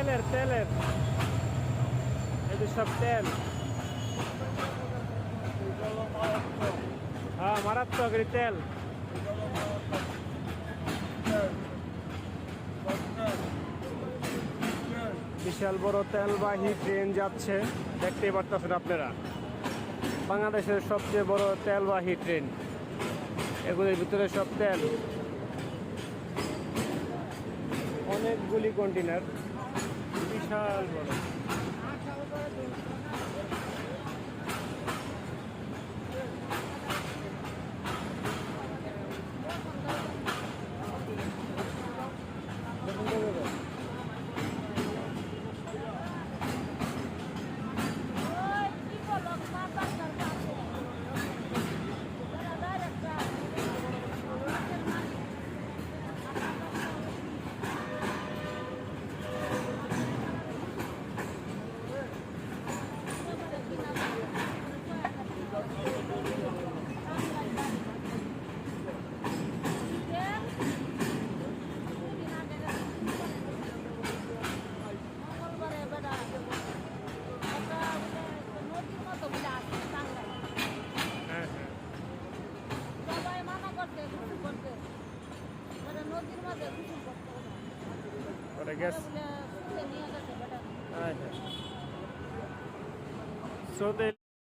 তেলের তেলের যে সব তেল হ্যাঁ মারাত্মক তেল বিশাল বড় তেলবাহী ট্রেন যাচ্ছে। দেখতেই পারতেছেন আপনারা। বাংলাদেশের সবচেয়ে বড় তেলবাহী ট্রেন এগুলির ভিতরে সব তেল। অনেকগুলি কন্টেনার বিশাল I guess. So they.